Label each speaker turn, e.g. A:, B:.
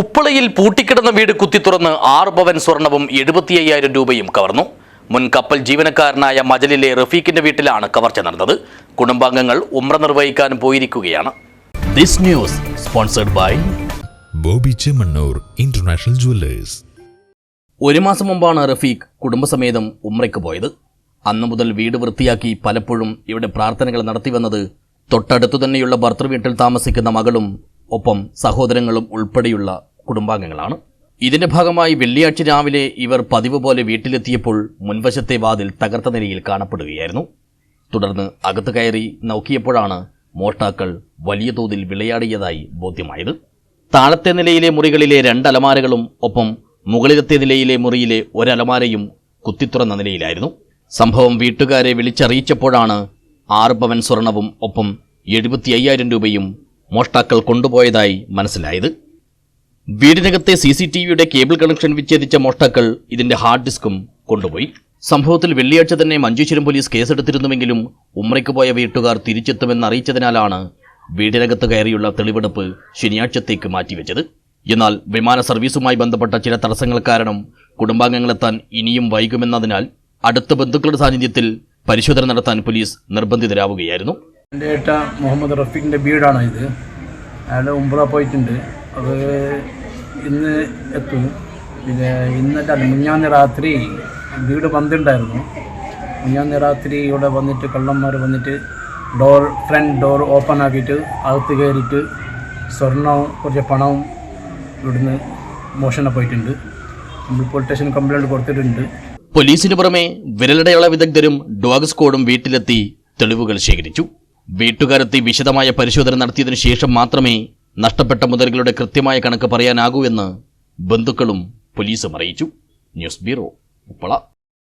A: ഉപ്പളയിൽ പൂട്ടിക്കിടന്ന വീട് കുത്തിത്തുറന്ന് ആറ് പവൻ സ്വർണവും എഴുപത്തി അയ്യായിരം രൂപയും കവർന്നു. മുൻ കപ്പൽ ജീവനക്കാരനായ മജലിലെ റഫീഖിന്റെ വീട്ടിലാണ് കവർച്ച നടന്നത്. കുടുംബാംഗങ്ങൾ ഉമ്ര നിർവഹിക്കാൻ പോയിരിക്കുകയാണ്. This news sponsored by
B: Bobby Chemmanur international jewellers.
A: ഒരു മാസം മുമ്പാണ് റഫീഖ് കുടുംബസമേതം ഉമ്രയ്ക്ക് പോയത്. അന്നു മുതൽ വീട് വൃത്തിയാക്കി പലപ്പോഴും ഇവിടെ പ്രാർത്ഥനകൾ നടത്തി വന്നത് തൊട്ടടുത്തു തന്നെയുള്ള ഭർത്തൃവീട്ടിൽ താമസിക്കുന്ന മകളും ഒപ്പം സഹോദരങ്ങളും ഉൾപ്പെടെയുള്ള കുടുംബാംഗങ്ങളാണ്. ഇതിന്റെ ഭാഗമായി വെള്ളിയാഴ്ച രാവിലെ ഇവർ പതിവ് പോലെ വീട്ടിലെത്തിയപ്പോൾ മുൻവശത്തെ വാതിൽ തകർത്ത നിലയിൽ കാണപ്പെടുകയായിരുന്നു. തുടർന്ന് അകത്ത് കയറി നോക്കിയപ്പോഴാണ് മോഷ്ടാക്കൾ വലിയ തോതിൽ വിളയാടിയതായി ബോധ്യമായത്. താഴത്തെ നിലയിലെ മുറികളിലെ രണ്ട് അലമാരകളും ഒപ്പം മുകളിലത്തെ നിലയിലെ മുറിയിലെ ഒരലമാരയും കുത്തിത്തുറന്ന നിലയിലായിരുന്നു. സംഭവം വീട്ടുകാരെ വിളിച്ചറിയിച്ചപ്പോഴാണ് ആറ് പവൻ സ്വർണവും ഒപ്പം എഴുപത്തി അയ്യായിരം രൂപയും മോഷ്ടാക്കൾ കൊണ്ടുപോയതായി മനസ്സിലായത്? വീടിനകത്തെ സി സി ടി വിയുടെ കേബിൾ കണക്ഷൻ വിച്ഛേദിച്ച മോഷ്ടാക്കൾ ഇതിന്റെ ഹാർഡ് ഡിസ്കും കൊണ്ടുപോയി. സംഭവത്തിൽ വെള്ളിയാഴ്ച തന്നെ മഞ്ചേശ്വരം പോലീസ് കേസെടുത്തിരുന്നുവെങ്കിലും ഉമ്രയ്ക്ക് പോയ വീട്ടുകാർ തിരിച്ചെത്തുമെന്ന് അറിയിച്ചതിനാലാണ് വീടിനകത്ത് കയറിയുള്ള തെളിവെടുപ്പ് ശനിയാഴ്ചത്തേക്ക് മാറ്റിവെച്ചത്. എന്നാൽ വിമാന സർവീസുമായി ബന്ധപ്പെട്ട ചില തടസ്സങ്ങൾ കാരണം കുടുംബാംഗങ്ങളെത്താൻ ഇനിയും വൈകുമെന്നതിനാൽ അടുത്ത ബന്ധുക്കളുടെ സാന്നിധ്യത്തിൽ പരിശോധന നടത്താൻ പോലീസ് നിർബന്ധിതരാവുകയായിരുന്നു.
C: എന്റെ ഏട്ട മുഹമ്മദ് റഫീഖിന്റെ വീടാണ് ഇത്. അയാൾ ഉംബ്ര പോയിട്ടുണ്ട്. അത് ഇന്ന് എത്തും. പിന്നെ ഇന്നത്തെ അല്ല മിഞ്ഞാന്ന് രാത്രി വീട് വന്നിട്ടുണ്ടായിരുന്നു മിഞ്ഞാന്ന് രാത്രി ഇവിടെ വന്നിട്ട് കള്ളന്മാർ വന്നിട്ട് ഡോർ ഫ്രണ്ട് ഡോർ ഓപ്പൺ ആക്കിയിട്ട് അകത്ത് കയറിയിട്ട് സ്വർണവും കുറച്ച് പണവും ഇവിടുന്ന് മോഷണം പോയിട്ടുണ്ട്. നമ്മൾ പോലീസ് സ്റ്റേഷൻ കംപ്ലൈന്റ് കൊടുത്തിട്ടുണ്ട്.
A: പോലീസിന് പുറമെ വിരലടയാള വിദഗ്ധരും ഡോഗ് സ്ക്വാഡും വീട്ടിലെത്തി തെളിവുകൾ ശേഖരിച്ചു. വീട്ടുകാരെത്തി വിശദമായ പരിശോധന നടത്തിയതിനു ശേഷം മാത്രമേ നഷ്ടപ്പെട്ട മുതലുകളുടെ കൃത്യമായ കണക്ക് പറയാനാകൂ എന്ന് ബന്ധുക്കളും പോലീസും അറിയിച്ചു. News bureau Uppala.